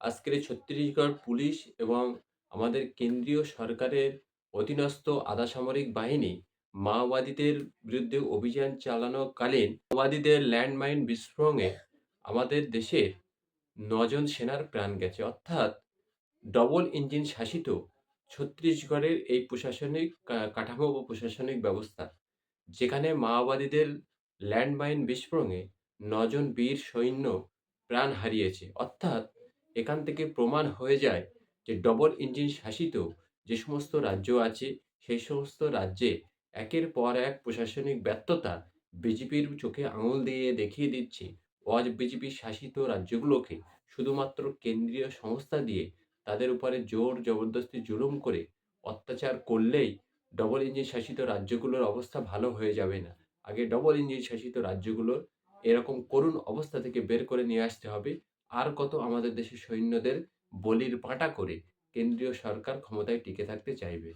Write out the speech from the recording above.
আজকের ছত্তিশগড় পুলিশ এবং আমাদের কেন্দ্রীয় সরকারের অধীনস্থ আধা সামরিক বাহিনী মাওবাদীদের বিরুদ্ধে অভিযান চালানোকালীন মাওবাদীদের ল্যান্ডমাইন বিস্ফোরণে আমাদের দেশের নজন সেনার প্রাণ গেছে। অর্থাৎ ডবল ইঞ্জিন শাসিত ছত্তিশগড়ের এই প্রশাসনিক কাঠামো ও প্রশাসনিক ব্যবস্থা, যেখানে মাওবাদীদের ল্যান্ডমাইন বিস্ফোরণে নজন বীর সৈন্য প্রাণ হারিয়েছে। অর্থাৎ এখান থেকে প্রমাণ হয়ে যায় যে ডবল ইঞ্জিন শাসিত যে সমস্ত রাজ্য আছে, সেই সমস্ত রাজ্যে একের পর এক প্রশাসনিক ব্যর্থতা বিজেপির চোখে আঙুল দিয়ে দেখিয়ে দিচ্ছে। অজ বিজেপি শাসিত রাজ্যগুলোকে শুধুমাত্র কেন্দ্রীয় সংস্থা দিয়ে তাদের উপরে জোর জবরদস্তি জুলুম করে অত্যাচার করলেই ডবল ইঞ্জিন শাসিত রাজ্যগুলোর অবস্থা ভালো হয়ে যাবে না। আগে ডবল ইঞ্জিন শাসিত রাজ্যগুলোর এরকম করুণ অবস্থা থেকে বের করে নিয়ে আসতে হবে। আর কত আমাদের দেশের সৈন্যদের বলির পাঁটা করে কেন্দ্রীয় সরকার ক্ষমতায় টিকে থাকতে চাইবে।